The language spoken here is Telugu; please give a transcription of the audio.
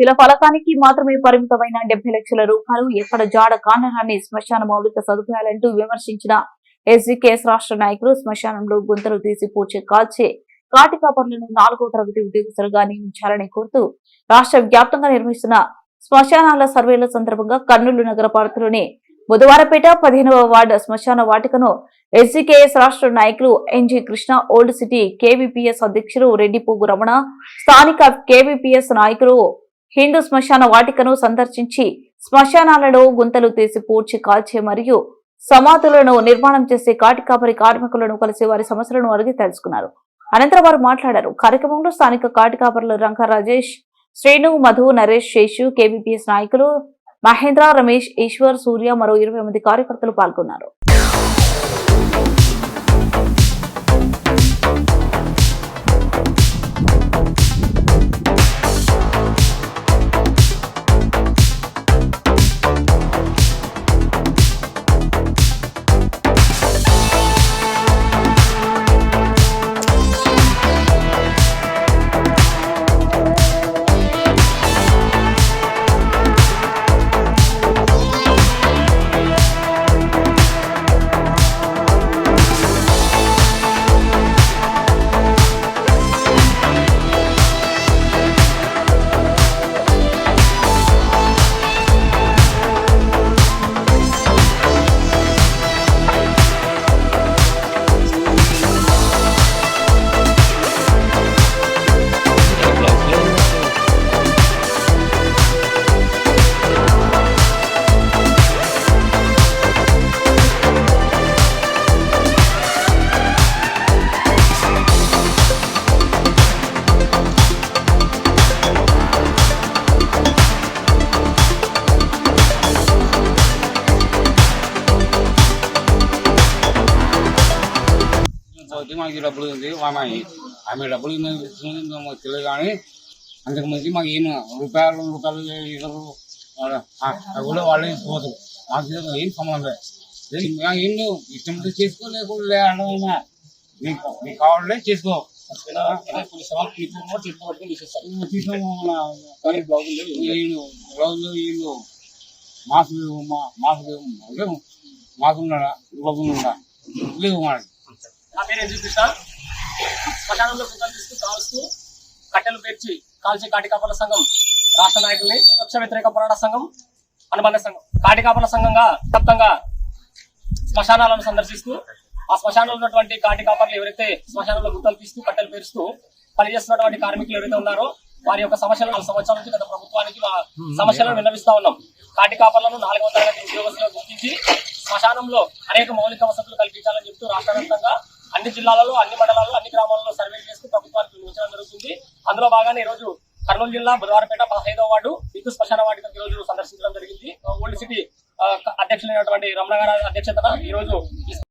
శిల ఫలకానికి మాత్రమే పరిమితమైన డెబ్బై లక్షల రూపాయలు ఎక్కడ జాడ కాండనాన్ని శ్మశాన మౌలిక సదుపాయాలంటూ విమర్శించిన ఎస్జీకేఎస్ రాష్ట్ర నాయకులు శ్మశానంలో గుంతలు తీసి పూడ్చే కాల్చే కాటి కాపర్లను నాలుగో తరగతి ఉద్యోగస్తులుగా నియమించాలని కోరుతూ రాష్ట్ర వ్యాప్తంగా నిర్వహిస్తున్న శ్మశానాల సర్వేల సందర్భంగా కర్నూలు నగర పార్కులోని బుధవారపేట పదిహేనవ వార్డు శ్మశాన వాటికను ఎస్జీకేఎస్ రాష్ట్ర నాయకులు NG Krishna old city KVPS అధ్యక్షులు రెడ్డిపోగు రమణ స్థానిక కేవీపీఎస్ నాయకులు హిందూ శ్మశాన వాటికను సందర్శించి శ్మశానాలలో గుంతలు తీసి పూడ్చి కాల్చే మరియు సమాధులను నిర్మాణం చేసే కాటికాపరి కార్మికులను కలిసి వారి సమస్యలను అడిగి తెలుసుకున్నారు. అనంతరం వారు మాట్లాడారు. కార్యక్రమంలో స్థానిక కాటికాపరులు రంగా రంక రాజేష్ శ్రీను మధు నరేష్ శేషు కేవీపీఎస్ నాయకులు మహేంద్ర రమేష్ ఈశ్వర్ సూర్య మరో ఇరవై మంది కార్యకర్తలు పాల్గొన్నారు. పోతే మనకి డబ్బులు ఉంది ఆమె ఆమె డబ్బులు మాకు తెలియదు కానీ అంతకు మంచి మాకు ఏం రూపాయలు రూపాయలు ఇతరు కూడా వాళ్ళే పోతారు మాకు ఏం సంబంధం లేదు. మాకు ఏం లేవు. ఇష్టం చేసుకో లేకుండా అడగైనా నీకు నీకు కావాలంటే చేసుకో. బ్లౌజులు వీళ్ళు మాస్క్ మాస్క్ మాస్క్ ఉన్నాడా? లేవు మనకి నా పేరు ఎన్జీ కృష్ణ శ్మశానంలో కుక్కలు తీసుకు కాల్స్తూ కట్టెలు పేర్చి కాల్చి కాటికాపల సంఘం రాష్ట్ర నాయకుల్ని వివక్ష వ్యతిరేక పోరాట సంఘం అనుబంధ సంఘం కాటికాపల సంఘంగా వ్యాప్తంగా శ్మశానాలను సందర్శిస్తూ ఆ శ్మశానంలో ఉన్నటువంటి కాటి కాపర్లు ఎవరైతే శ్మశానంలో గుట్టలు తీస్తూ కట్టెలు పేరుస్తూ పనిచేస్తున్నటువంటి కార్మికులు ఎవరైతే ఉన్నారో వారి యొక్క సమస్యలను నాలుగు సంవత్సరాల నుంచి గత ప్రభుత్వానికి మా సమస్యలను విన్నవిస్తా ఉన్నాం. కాటి కాపర్లను నాలుగవ తరగతి ఉద్యోగస్తులు గుర్తించి శ్మశానంలో అనేక మౌలిక వసతులు కల్పించాలని చెప్తూ రాష్ట్ర వ్యాప్తంగా అన్ని జిల్లాలలో అన్ని మండలాల్లో అన్ని గ్రామాలలో సర్వే చేస్తూ ప్రభుత్వానికి వినియోగించడం జరుగుతుంది. అందులో భాగానే ఈ రోజు కర్నూలు జిల్లా బుధవారపేట పదహైదవ వార్డు విద్యుత్ శ్మశాన వాటికి ఈ రోజు సందర్శించడం జరిగింది. ఓల్డ్ సిటీ అధ్యక్షులైనటువంటి రమణ గారి అధ్యక్షతన ఈ రోజు